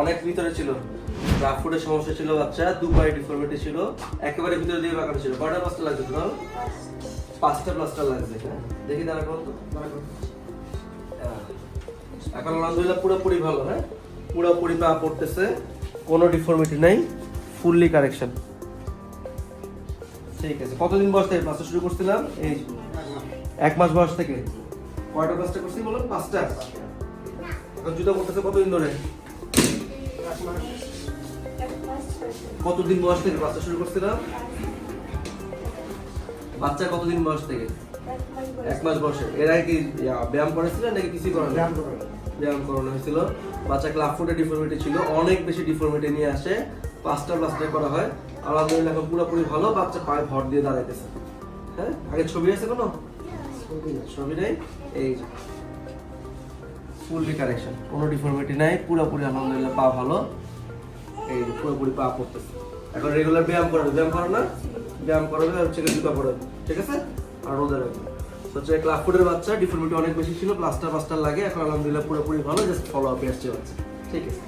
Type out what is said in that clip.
অনেক ভিতরে ছিল। ফুডের সমস্যা ছিল বাচ্চা, দু পায়ে ডিফর্মিটি ছিল, একেবারে ভিতরে দিয়ে বাঁকানো ছিল। কয়টা প্লাস্টার লাগছে তোর পাঁচটা প্লাস্টার লাগছে হ্যাঁ? দেখি দাঁড়া করো তো। হ্যাঁ। এখন আলহামদুলিল্লাহ পুরোপুরি ভালো হ্যাঁ? পুরোপুরি পা পড়তেছে, কোনো ডিফর্মিটি নাই ফুললি কারেকশন ঠিক আছে, কতদিন বয়স থেকে প্লাস্টার শুরু করছিলাম? এই এক মাস বয়স থেকে। কয়টা প্লাস্টার করছি বলো পাঁচটা? এখন জুতো পড়তেছে কতদিন ধরে? কতদিন বয়স থেকে বাচ্চা শুরু করছিলাম বাচ্চা কতদিন বয়স থেকে? এক মাস বয়সে। এর আগে কি ব্যায়াম করেছিলেন নাকি কিছু করেন? ব্যায়াম করানো। হয়েছিল। বাচ্চা ক্লাব ফুটে ডিফর্মিটি ছিল। অনেক বেশি ডিফর্মিটি নিয়ে আসে। পাঁচটা প্লাস্টার করা হয়। আলহামদুলিল্লাহ এখন পুরোপুরি ভালো। বাচ্চা পায়ে ভর দিয়ে দাঁড়াইতেছে। হ্যাঁ? আগে ছবি আছে কোনো? ছবি নেই। এই ফুললি কারেকশন কোনো ডিফর্মিটি নাই, পুরোপুরি আলহামদুলিল্লাহ পা ভালো। এই পুরোপুরি পা পড়তেছে। এখন রেগুলার ব্যায়াম করবে ব্যায়াম করো না? ব্যায়াম করবে আর হচ্ছে জুতা পড়বে ঠিক আছে? আর রোদে রাখবে। হচ্ছে ক্লাব ফুটের বাচ্চা ডিফর্মিটি অনেক বেশি ছিল প্লাস্টার প্লাস্টার লাগে, এখন আলহামদুলিল্লাহ পুরোপুরি ভালো জাস্ট ফলো আপে আসছে বাচ্চা। ঠিক আছে?